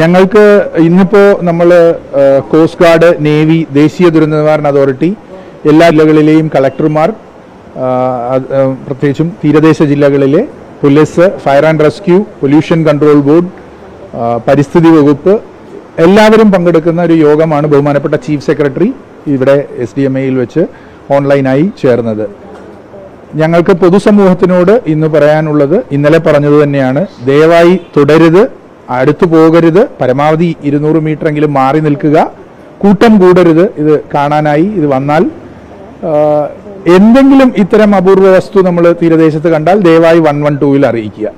ഞങ്ങൾക്ക് ഇന്നിപ്പോ നമ്മൾ കോസ്റ്റ് ഗാർഡ് നേവി ദേശീയ ദുരന്ത നിവാരണ അതോറിറ്റി എല്ലാ ജില്ലകളിലെയും കളക്ടർമാർ പ്രത്യേകിച്ചും തീരദേശ ജില്ലകളിലെ police fire and rescue pollution control board പരിസ്ഥിതി വകുപ്പ് എല്ലാവരും പങ്കെടുക്കുന്ന ഒരു യോഗമാണ് ബഹുമാനപ്പെട്ട ചീഫ് സെക്രട്ടറി ഇവിടെ എസ് ഡി എം എയിൽ വെച്ച് ഓൺലൈനായി ചേർന്നത്. ഞങ്ങൾക്ക് പൊതുസമൂഹത്തിനോട് ഇന്ന് പറയാനുള്ളത് ഇന്നലെ പറഞ്ഞത് തന്നെയാണ്. ദയവായി തുടരുത് അടുത്തു പോകരുത്. പരമാവധി ഇരുന്നൂറ് മീറ്റർ എങ്കിലും മാറി നിൽക്കുക. കൂട്ടം കൂടരുത്. ഇത് കാണാനായി ഇത് വന്നാൽ. എന്തെങ്കിലും ഇത്തരം അപൂർവ വസ്തു നമ്മൾ തീരദേശത്ത് കണ്ടാൽ ദയവായി വൺ വൺ ടൂവിൽ അറിയിക്കുക.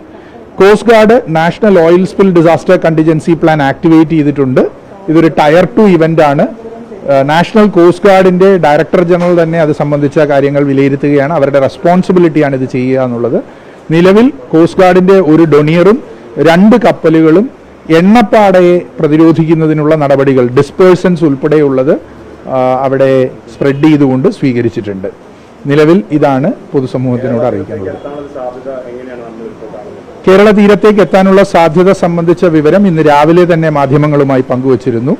Coast guard national oil spill disaster contingency plan activate ചെയ്തിട്ടുണ്ട്. ഇതൊരു ടയർ ടു ഇവന്റ് ആണ്. നാഷണൽ കോസ്റ്റ് ഗാർഡിന്റെ ഡയറക്ടർ ജനറൽ തന്നെ അത് സംബന്ധിച്ച കാര്യങ്ങൾ വിലയിരുത്തുകയാണ്. അവരുടെ റെസ്പോൺസിബിലിറ്റിയാണ് ഇത് ചെയ്യുക എന്നുള്ളത്. നിലവിൽ കോസ്റ്റ് ഗാർഡിന്റെ ഒരു ഡൊണിയറും രണ്ട് കപ്പലുകളും എണ്ണപ്പാടയെ പ്രതിരോധിക്കുന്നതിനുള്ള നടപടികൾ ഡിസ്പേഴ്സൻസ് ഉൾപ്പെടെയുള്ളത് അവിടെ സ്പ്രെഡ് ചെയ്തുകൊണ്ട് സ്വീകരിച്ചിട്ടുണ്ട്. നിലവിൽ ഇതാണ് പൊതുസമൂഹത്തിനോട് അറിയിക്കുന്നത്. കേരള തീരത്തേക്ക് എത്താനുള്ള സാധ്യത സംബന്ധിച്ച വിവരം ഇന്ന് രാവിലെ തന്നെ മാധ്യമങ്ങളുമായി പങ്കുവച്ചിരുന്നു.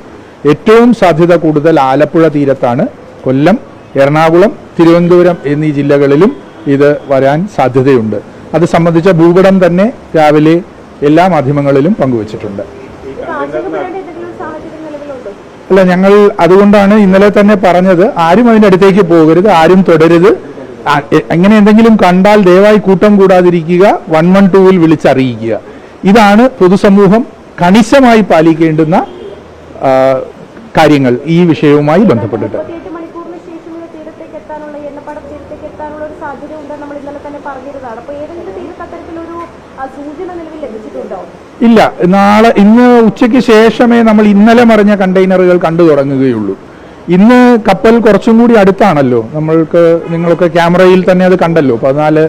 ഏറ്റവും സാധ്യത കൂടുതൽ ആലപ്പുഴ തീരത്താണ്. കൊല്ലം എറണാകുളം തിരുവനന്തപുരം എന്നീ ജില്ലകളിലും ഇത് വരാൻ സാധ്യതയുണ്ട്. അത് സംബന്ധിച്ച ഭൂപടം തന്നെ രാവിലെ എല്ലാ മാധ്യമങ്ങളിലും പങ്കുവച്ചിട്ടുണ്ട്. അല്ല ഞങ്ങൾ അതുകൊണ്ടാണ് ഇന്നലെ തന്നെ പറഞ്ഞത് ആരും അതിന്റെ അടുത്തേക്ക് പോകരുത് ആരും തുടരുത് അങ്ങനെ എന്തെങ്കിലും കണ്ടാൽ ദയവായി കൂട്ടം കൂടാതിരിക്കുക വൺ വൺ ടൂവിൽ വിളിച്ചറിയിക്കുക. ഇതാണ് പൊതുസമൂഹം കണിശമായി പാലിക്കേണ്ടുന്ന കാര്യങ്ങൾ ഈ വിഷയവുമായി ബന്ധപ്പെട്ടിട്ട് മുപ്പത്തിയെട്ട് മണിക്കൂറിന് ശേഷം ഇത് തീരത്തേക്ക് എത്താനുള്ള എണ്ണപ്പാടം തീരത്തേക്ക് എത്താനുള്ള ഒരു സാധ്യത ഉണ്ടെന്ന് നമ്മൾ ഇന്നലെ തന്നെ പറഞ്ഞിരുന്നതാണ് അപ്പൊ ഏതെങ്കിലും തീരത്ത് അത്തരത്തിലൊരു ആ, സൂചന നിലവിൽ ലഭിച്ചിട്ടുണ്ടോ ഇല്ല നാളെ ഇന്ന് ഉച്ചയ്ക്ക് ശേഷമേ നമ്മൾ ഇന്നലെ മറിഞ്ഞ കണ്ടെയ്നറുകൾ കണ്ടു തുടങ്ങുകയുള്ളൂ. ഇന്ന് കപ്പൽ കുറച്ചും കൂടി അടുത്താണല്ലോ. നമ്മൾക്ക് നിങ്ങളൊക്കെ ക്യാമറയിൽ തന്നെ അത് കണ്ടല്ലോ. പതിനാല്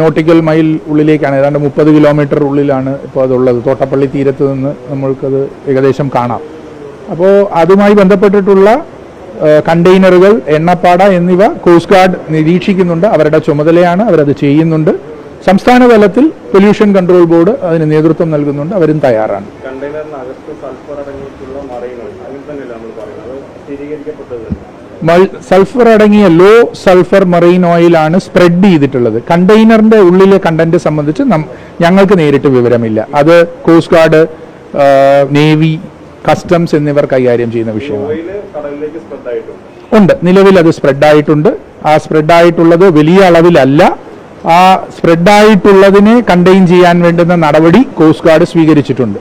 നോട്ടിക്കൽ മൈൽ ഉള്ളിലേക്കാണ് ഏതാണ്ട് മുപ്പത് കിലോമീറ്റർ ഉള്ളിലാണ് ഇപ്പോൾ അതുള്ളത്. തോട്ടപ്പള്ളി തീരത്ത് നിന്ന് നമ്മൾക്കത് ഏകദേശം കാണാം. അപ്പോൾ അതുമായി ബന്ധപ്പെട്ടിട്ടുള്ള കണ്ടെയ്നറുകൾ എണ്ണപ്പാട എന്നിവ കോസ്റ്റ് ഗാർഡ് നിരീക്ഷിക്കുന്നുണ്ട്. അവരുടെ ചുമതലയാണ് അവരത് ചെയ്യുന്നുണ്ട്. സംസ്ഥാന തലത്തിൽ പൊല്യൂഷൻ കൺട്രോൾ ബോർഡ് അതിന് നേതൃത്വം നൽകുന്നുണ്ട്. അവരും തയ്യാറാണ്. സൾഫർ അടങ്ങിയ ലോ സൾഫർ മറൈൻ ഓയിലാണ് സ്പ്രെഡ് ചെയ്തിട്ടുള്ളത്. കണ്ടെയ്നറിന്റെ ഉള്ളിലെ കണ്ടന്റ് സംബന്ധിച്ച് ഞങ്ങൾക്ക് നേരിട്ട് വിവരമില്ല. അത് കോസ്റ്റ് ഗാർഡ് നേവി കസ്റ്റംസ് എന്നിവർ കൈകാര്യം ചെയ്യുന്ന വിഷയമാണ്. ഉണ്ട്. നിലവിൽ അത് സ്പ്രെഡ് ആയിട്ടുണ്ട്. ആ സ്പ്രെഡ് ആയിട്ടുള്ളത് വലിയ അളവിലല്ല. ആ സ്പ്രെഡ് ആയിട്ടുള്ളതിനെ കണ്ടെയ്ൻ ചെയ്യാൻ വേണ്ടുന്ന നടപടി കോസ്റ്റ് ഗാർഡ് സ്വീകരിച്ചിട്ടുണ്ട്.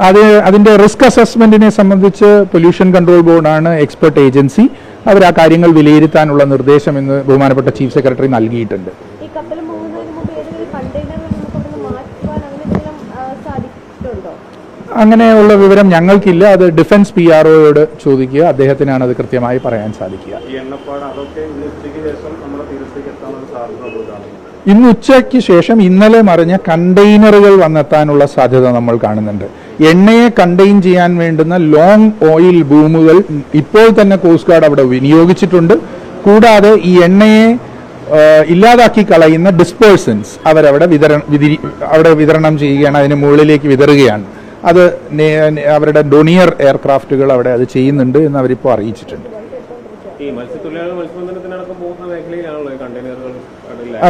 അത് അതിന്റെ റിസ്ക് അസസ്മെന്റിനെ സംബന്ധിച്ച് പൊല്യൂഷൻ കൺട്രോൾ ബോർഡാണ് എക്സ്പെർട്ട് ഏജൻസി അവർ ആ കാര്യങ്ങൾ വിലയിരുത്താനുള്ള നിർദ്ദേശം എന്ന് ബഹുമാനപ്പെട്ട ചീഫ് സെക്രട്ടറി നൽകിയിട്ടുണ്ട് ഈ കപ്പൽ പോകുന്നതിന് മുമ്പ് ഏതെങ്കിലും കണ്ടെയ്നറുകൾ നമുക്ക് അവിടെ നിന്ന് മാറ്റുവാൻ അങ്ങനെ എന്തെങ്കിലും ആ, സാധിച്ചിട്ടുണ്ടോ അങ്ങനെയുള്ള വിവരം ഞങ്ങൾക്കില്ല. അത് ഡിഫൻസ് പി ആർ ഒയോട് ചോദിക്കുക. അദ്ദേഹത്തിനാണ് അത് കൃത്യമായി പറയാൻ സാധിക്കുക. ഇന്ന് ഉച്ചയ്ക്ക് ശേഷം ഇന്നലെ മറിഞ്ഞ കണ്ടെയ്നറുകൾ വന്നെത്താനുള്ള സാധ്യത നമ്മൾ കാണുന്നുണ്ട്. എണ്ണയെ കണ്ടെയ്ൻ ചെയ്യാൻ വേണ്ടുന്ന ലോങ് ഓയിൽ ബൂമുകൾ ഇപ്പോൾ തന്നെ കോസ്റ്റ് ഗാർഡ് അവിടെ വിനിയോഗിച്ചിട്ടുണ്ട്. കൂടാതെ ഈ എണ്ണയെ ഇല്ലാതാക്കി കളയുന്ന ഡിസ്പേഴ്സൻസ് അവരവിടെ വിതരണം അവിടെ വിതരണം ചെയ്യുകയാണ്. അതിന് മുകളിലേക്ക് വിതറുകയാണ്. അത് അവരുടെ ഡൊണിയർ എയർക്രാഫ്റ്റുകൾ അവിടെ അത് ചെയ്യുന്നുണ്ട് എന്ന് അവരിപ്പോൾ അറിയിച്ചിട്ടുണ്ട്. ഈ മത്സ്യത്തൊഴിലാളികൾ മത്സ്യബന്ധനത്തിനടക്കം പോകുന്ന മേഖലയിലാണല്ലോ ഈ കണ്ടെയ്നറുകൾ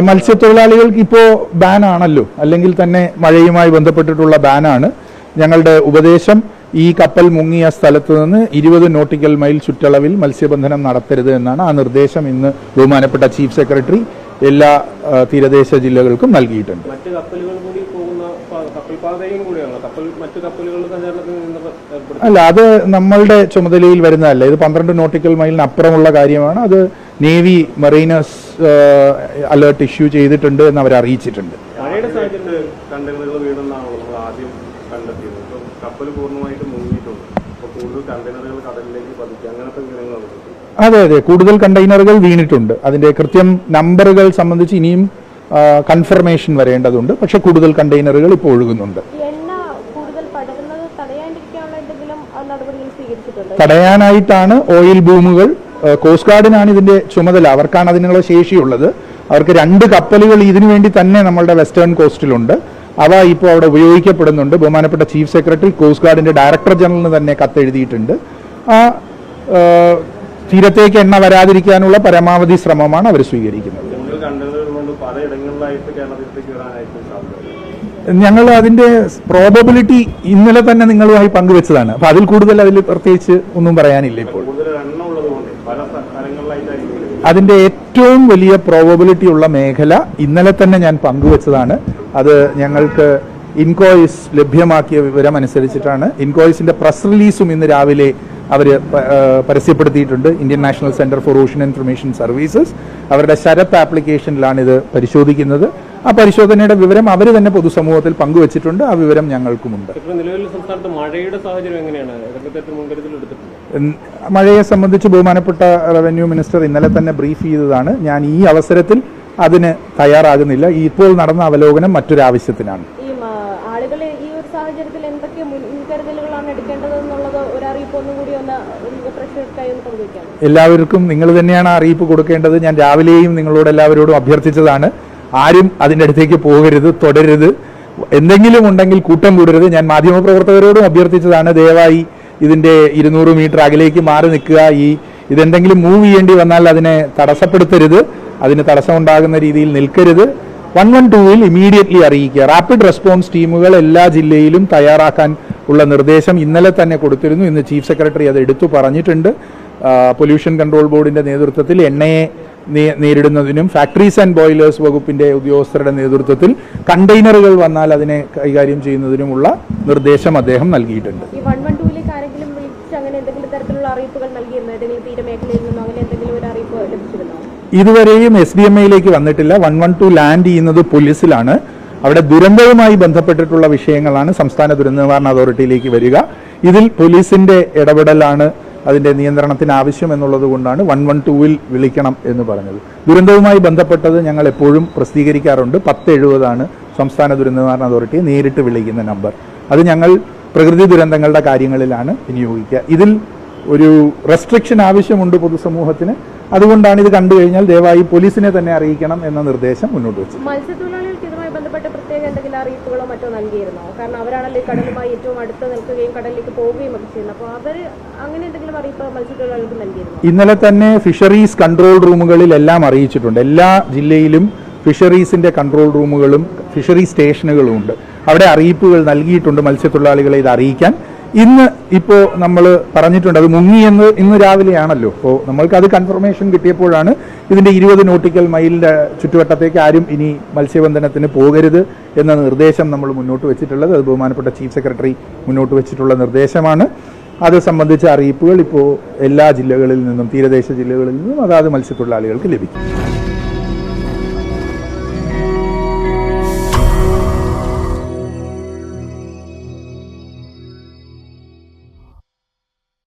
മത്സ്യത്തൊഴിലാളികൾക്ക് ഇപ്പോൾ ബാൻ ആണല്ലോ. അല്ലെങ്കിൽ തന്നെ മഴയുമായി ബന്ധപ്പെട്ടിട്ടുള്ള ബാനാണ് ഞങ്ങളുടെ ഉപദേശം ഈ കപ്പൽ മുങ്ങിയ സ്ഥലത്ത് നിന്ന് ഇരുപത് നോട്ടിക്കൽ മൈൽ ചുറ്റളവിൽ മത്സ്യബന്ധനം നടത്തരുത് എന്നാണ് ആ നിർദ്ദേശം ഇന്ന് ബഹുമാനപ്പെട്ട ചീഫ് സെക്രട്ടറി എല്ലാ തീരദേശ ജില്ലകൾക്കും നൽകിയിട്ടുണ്ട്. മറ്റ് കപ്പലുകൾ കൂടി അല്ല അത് നമ്മളുടെ ചുമതലയിൽ വരുന്നതല്ല. ഇത് പന്ത്രണ്ട് നോട്ടിക്കൽ മൈലിന് അപ്പുറമുള്ള കാര്യമാണ്. അത് നേവി മറൈനേഴ്സ് അലേർട്ട് ഇഷ്യൂ ചെയ്തിട്ടുണ്ട് എന്ന് അവർ അറിയിച്ചിട്ടുണ്ട്. അതെ അതെ. കൂടുതൽ കണ്ടെയ്നറുകൾ വീണിട്ടുണ്ട്. അതിന്റെ കൃത്യം നമ്പറുകൾ സംബന്ധിച്ച് ഇനിയും കൺഫർമേഷൻ വരേണ്ടതുണ്ട്. പക്ഷെ കൂടുതൽ കണ്ടെയ്നറുകൾ ഇപ്പോൾ ഒഴുകുന്നുണ്ട്. തടയാനായിട്ടാണ് ഓയിൽ ബൂമുകൾ കോസ്റ്റ് ഗാർഡിനാണ് ഇതിന്റെ ചുമതല. അവർക്കാണ് അതിനുള്ള ശേഷിയുള്ളത്. അവർക്ക് രണ്ട് കപ്പലുകൾ ഇതിനു വേണ്ടി തന്നെ നമ്മളുടെ വെസ്റ്റേൺ കോസ്റ്റിലുണ്ട് അവ ഇപ്പോൾ അവിടെ ഉപയോഗിക്കപ്പെടുന്നുണ്ട്. ബഹുമാനപ്പെട്ട ചീഫ് സെക്രട്ടറി കോസ്റ്റ് ഗാർഡിന്റെ ഡയറക്ടർ ജനറലിന് തന്നെ കത്തെഴുതിയിട്ടുണ്ട്. ആ തീരത്തേക്ക് എണ്ണ വരാതിരിക്കാനുള്ള പരമാവധി ശ്രമമാണ് അവർ സ്വീകരിക്കുന്നത്. കേരളത്തിലേക്ക് വരാനായിട്ട് സാധ്യത ഞങ്ങൾ അതിന്റെ പ്രോബബിലിറ്റി ഇന്നലെ തന്നെ നിങ്ങളുമായി പങ്കുവെച്ചതാണ്. അപ്പൊ അതിൽ കൂടുതൽ അതിൽ പ്രത്യേകിച്ച് ഒന്നും പറയാനില്ല ഇപ്പോൾ. അതിന്റെ ഏറ്റവും വലിയ പ്രോബബിലിറ്റി ഉള്ള മേഖല ഇന്നലെ തന്നെ ഞാൻ പങ്കുവെച്ചതാണ്. അത് ഞങ്ങൾക്ക് ഇൻകോയിസ് ലഭ്യമാക്കിയ വിവരം അനുസരിച്ചിട്ടാണ്. ഇൻകോയിസിന്റെ പ്രസ് റിലീസും ഇന്ന് രാവിലെ അവർ പരസ്യപ്പെടുത്തിയിട്ടുണ്ട്. Indian national centre for ocean information services. അവരുടെ ശരത്ത് ആപ്ലിക്കേഷനിലാണ് ഇത് പരിശോധിക്കുന്നത്. ആ പരിശോധനയുടെ വിവരം അവർ തന്നെ പൊതുസമൂഹത്തിൽ പങ്കുവച്ചിട്ടുണ്ട്. ആ വിവരം ഞങ്ങൾക്കുമുണ്ട്. മഴയെ സംബന്ധിച്ച് ബഹുമാനപ്പെട്ട റവന്യൂ മിനിസ്റ്റർ ഇന്നലെ തന്നെ ബ്രീഫ് ചെയ്തതാണ്. ഞാൻ ഈ അവസരത്തിൽ അതിന് തയ്യാറാകുന്നില്ല. ഈ ഇപ്പോൾ നടന്ന അവലോകനം മറ്റൊരാവശ്യത്തിനാണ്. ഈ ആളുകളെ ഈ ഒരു സാഹചര്യത്തിൽ എന്തൊക്കെ മുൻകരുതലുകളാണ് എടുക്കേണ്ടത് എന്നുള്ളത് ഒരു അറിയിപ്പ് ഒന്നുകൂടി ഒന്ന് എല്ലാവർക്കും നിങ്ങൾ തന്നെയാണ് അറിയിപ്പ് കൊടുക്കേണ്ടത്. ഞാൻ രാവിലെയും നിങ്ങളോട് എല്ലാവരോടും അഭ്യർത്ഥിച്ചതാണ്. ആരും അതിന്റെ അടുത്തേക്ക് പോകരുത് തുടരരുത്. എന്തെങ്കിലും ഉണ്ടെങ്കിൽ കൂട്ടം കൂടരുത്. ഞാൻ മാധ്യമപ്രവർത്തകരോടും അഭ്യർത്ഥിച്ചതാണ് ദയവായി ഇതിന്റെ ഇരുന്നൂറ് മീറ്റർ അകലേക്ക് മാറി നിൽക്കുക. ഈ ഇതെന്തെങ്കിലും മൂവ് ചെയ്യേണ്ടി വന്നാൽ അതിനെ തടസ്സപ്പെടുത്തരുത്. അതിന് തടസ്സമുണ്ടാകുന്ന രീതിയിൽ നിൽക്കരുത്. വൺ വൺ ടൂവിൽ ഇമീഡിയറ്റ്ലി അറിയിക്കുക. റാപ്പിഡ് റെസ്പോൺസ് ടീമുകൾ എല്ലാ ജില്ലയിലും തയ്യാറാക്കാൻ ഉള്ള നിർദ്ദേശം ഇന്നലെ തന്നെ കൊടുത്തിരുന്നു. ഇന്ന് ചീഫ് സെക്രട്ടറി അത് എടുത്തു പറഞ്ഞിട്ടുണ്ട്. പൊല്യൂഷൻ കൺട്രോൾ ബോർഡിന്റെ നേതൃത്വത്തിൽ എണ്ണയെ നേരിടുന്നതിനും ഫാക്ടറീസ് ആൻഡ് ബോയിലേഴ്സ് വകുപ്പിന്റെ ഉദ്യോഗസ്ഥരുടെ നേതൃത്വത്തിൽ കണ്ടെയ്നറുകൾ വന്നാൽ അതിനെ കൈകാര്യം ചെയ്യുന്നതിനുമുള്ള നിർദ്ദേശം അദ്ദേഹം നൽകിയിട്ടുണ്ട്. ഇതുവരെയും എസ് ഡി എം ഐയിലേക്ക് വന്നിട്ടില്ല. വൺ വൺ ടു ലാൻഡ് ചെയ്യുന്നത് പോലീസിലാണ്. അവിടെ ദുരന്തവുമായി ബന്ധപ്പെട്ടിട്ടുള്ള വിഷയങ്ങളാണ് സംസ്ഥാന ദുരന്ത നിവാരണ അതോറിറ്റിയിലേക്ക് വരിക. ഇതിൽ പോലീസിന്റെ ഇടപെടലാണ് അതിന്റെ നിയന്ത്രണത്തിന് ആവശ്യം എന്നുള്ളത് കൊണ്ടാണ് വൺ വൺ ടൂവിൽ വിളിക്കണം എന്ന് പറഞ്ഞത്. ദുരന്തവുമായി ബന്ധപ്പെട്ടത് ഞങ്ങൾ എപ്പോഴും പ്രസിദ്ധീകരിക്കാറുണ്ട്. പത്ത് എഴുപതാണ് സംസ്ഥാന ദുരന്ത നിവാരണ അതോറിറ്റിയെ നേരിട്ട് വിളിക്കുന്ന നമ്പർ. അത് ഞങ്ങൾ പ്രകൃതി ദുരന്തങ്ങളുടെ കാര്യങ്ങളിലാണ് വിനിയോഗിക്കുക. ഇതിൽ ഒരു റെസ്ട്രിക്ഷൻ ആവശ്യമുണ്ട് പൊതുസമൂഹത്തിന്. അതുകൊണ്ടാണ് ഇത് കണ്ടു കഴിഞ്ഞാൽ ദയവായി പോലീസിനെ തന്നെ അറിയിക്കണം എന്ന നിർദ്ദേശം മുന്നോട്ട് വെച്ചു മത്സ്യത്തൊഴിലാളികൾക്ക് ഇതുമായി ബന്ധപ്പെട്ട് പ്രത്യേക എന്തെങ്കിലും അറിയിപ്പുകളോ മറ്റോ നൽകിയിരുന്നോ? കാരണം അവരാണല്ലോ കടലുമായി ഏറ്റവും അടുത്ത് നിൽക്കുകയും കടലിലേക്ക് പോവുകയും ഒക്കെ ചെയ്യുന്നത്. അപ്പോൾ അവർ അങ്ങനെ എന്തെങ്കിലും അറിയിപ്പ് മത്സ്യത്തൊഴിലാളികൾക്ക് നൽകിയിരുന്നു? ഇന്നലെ തന്നെ ഫിഷറീസ് കൺട്രോൾ റൂമുകളിൽ എല്ലാം അറിയിച്ചിട്ടുണ്ട്. എല്ലാ ജില്ലയിലും ഫിഷറീസിന്റെ കൺട്രോൾ റൂമുകളും ഫിഷറി സ്റ്റേഷനുകളും ഉണ്ട്. അവിടെ അറിയിപ്പുകൾ നൽകിയിട്ടുണ്ട് മത്സ്യത്തൊഴിലാളികളെ ഇത് അറിയിക്കാൻ. ഇന്ന് ഇപ്പോൾ നമ്മൾ പറഞ്ഞിട്ടുണ്ട് അത് മുങ്ങി എന്ന് ഇന്ന് രാവിലെയാണല്ലോ. അപ്പോൾ നമ്മൾക്ക് അത് കൺഫർമേഷൻ കിട്ടിയപ്പോഴാണ് ഇതിന്റെ ഇരുപത് നോട്ടിക്കൽ മൈലിന്റെ ചുറ്റുവട്ടത്തേക്ക് ആരും ഇനി മത്സ്യബന്ധനത്തിന് പോകരുത് എന്ന നിർദ്ദേശം നമ്മൾ മുന്നോട്ട് വെച്ചിട്ടുള്ളത്. അത് ബഹുമാനപ്പെട്ട ചീഫ് സെക്രട്ടറി മുന്നോട്ട് വെച്ചിട്ടുള്ള നിർദ്ദേശമാണ്. അത് സംബന്ധിച്ച അറിയിപ്പുകൾ ഇപ്പോൾ എല്ലാ ജില്ലകളിൽ നിന്നും തീരദേശ ജില്ലകളിൽ നിന്നും അതാത് മത്സ്യത്തൊഴിലാളികൾക്ക് ലഭിക്കും.